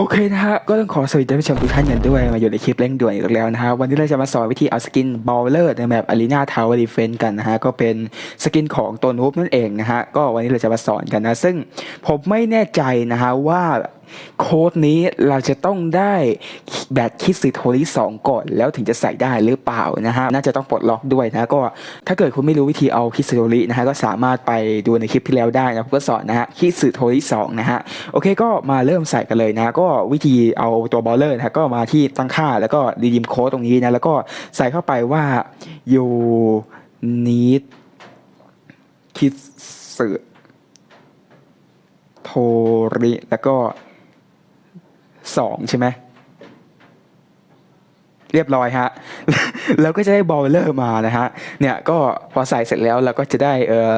โอเคนะฮะ ก็ต้องขอสวัสดีท่านผู้ชมทุกท่านกันด้วย มาอยู่ในคลิปเร่งด่วนอีกแล้วนะฮะ วันนี้เราจะมาสอนวิธีเอาสกินบอลเลอร์ในแมปอารีนาทาวเวอร์ดีเฟนกันนะฮะ ก็เป็นสกินของตัวนูบนั่นเองนะฮะ ก็วันนี้เราจะมาสอนกันนะ ซึ่งผมไม่แน่ใจนะฮะว่า โค้ดนี้เราจะต้องได้แบตคิดสึโทริสองก่อน แล้วถึงจะใส่ได้หรือเปล่านะฮะน่าจะต้องปลดล็อกด้วยนะก็ถ้าเกิดคุณไม่รู้วิธีเอาคิดสึโทรินะฮะก็สามารถไปดูในคลิปที่แล้วได้นะผมก็สอนนะฮะคิดสึโทริสองนะฮะโอเคก็มาเริ่มใส่กันเลยนะก็วิธีเอาตัวบอลเลอร์นะฮะก็มาที่ตั้งค่าแล้วก็รีดิมโค้ดตรงนี้นะแล้วก็ใส่เข้าไปว่า you need คิดสึโทริแล้วก็ สองใช่ไหมเรียบร้อยฮะแล้วก็จะได้บอลเลอร์มานะฮะเนี่ยก็พอใส่เสร็จแล้วเราก็จะได้เออ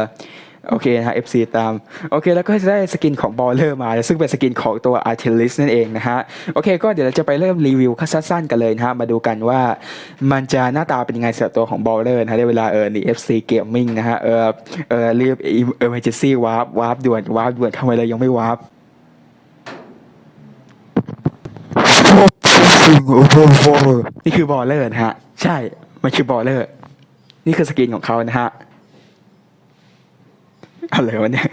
โอเคนะฮะ FC ตาม โอเค แล้วก็จะได้สกินของบอลเลอร์มา ซึ่งเป็นสกินของตัว a r t i l i s นั่นเองนะฮะ โอเค ก็เดี๋ยวเราจะไปเริ่มรีวิวสั้นๆกันเลยนะฮะ มาดูกันว่ามันจะหน้าตาเป็นยังไงสำหรับตัวของบอลเลอร์นะฮะในเวลาเออใน FC Gaming นะฮะ เออเออรีบ emergency warp warp ด่วน warp ด่วนทำไมเรายังไม่วาร์ฟ warp นี่คือบอลเลอร์นะฮะ ใช่ มันคือบอลเลอร์ นี่คือสกินของเขานะฮะอะไรวะเนี่ย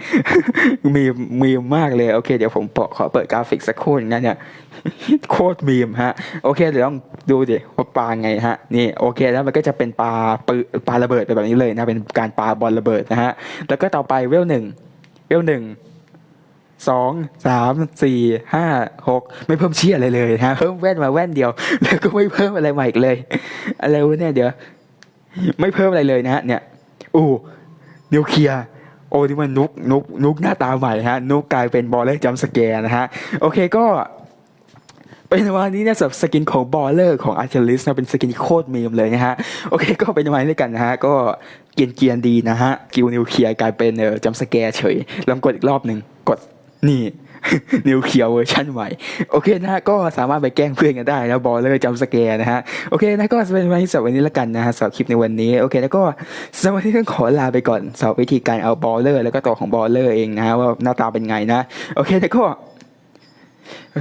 มีมีมมากเลย โอเค เดี๋ยวผมปขอเปิดกราฟิกสักครู่หนึงนะเนี่ย โคตรมีมฮะ โอเค เดี๋ยวต้องดูดิว่าปลาไงฮะ นี่โอเค แล้วมันก็จะเป็นปลาปืนปลาระเบิดไปแบบนี้เลยนะ เป็นการปลาบอลระเบิดนะฮะ แล้วก็ต่อไปเวลหนึ่ง เวลหนึ่ง สองสามสี่ห้าหกไม่เพิ่มเชี่ยอะไรเลยนะเพิ่มแว่นมาแว่นเดียว แล้วก็ไม่เพิ่มอะไรใหม่อีกเลย อะไรวะเนี่ยเดี๋ยว ไม่เพิ่มอะไรเลยนะฮะเนี่ยอู้นิวเคลียร์โอ้ที่มันนุกนุกนุกหน้าตาใหม่ฮะ นุกกลายเป็นบอลเลอร์จัมสแกร์นะฮะ โอเคก็เป็นวันนี้เนี่ยสำหรับสกินของบอลเลอร์ของอาร์เทลิสนะเป็นสกินโคตรเมมเลยนะฮะ โอเคก็เป็นวันนี้ด้วยกันนะฮะ ก็เกียนเกียนดีนะฮะ กิวนิวเคลียร์กลายเป็นเออจัมสแกร์เฉยลองกดอีกรอบหนึ่งกด นี่ นิวเคลียร์เวอร์ชันใหม่โอเคนะฮะก็สามารถไปแกล้งเพื่อนกันได้นะบอลเลอร์จัมสแกร์นะฮะโอเคนะก็เป็นวันที่สำหรับวันนี้ละกันนะฮะสำหรับคลิปในวันนี้โอเคแล้วก็สำหรับวันนี้ต้องขอลาไปก่อนสำหรับวิธีการเอาบอลเลอร์แล้วก็ตัวของบอลเลอร์เองนะฮะว่าหน้าตาเป็นไงนะโอเคแล้วก็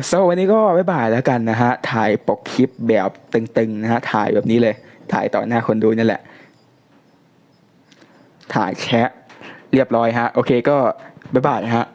สำหรับวันนี้ก็บ๊ายบายแล้วกันนะฮะถ่ายปกคลิปแบบตึงๆนะฮะถ่ายแบบนี้เลย ถ่ายต่อหน้าคนดูนั่นแหละ ถ่ายแชะเรียบร้อยฮะ โอเคก็บ๊ายบายนะฮะ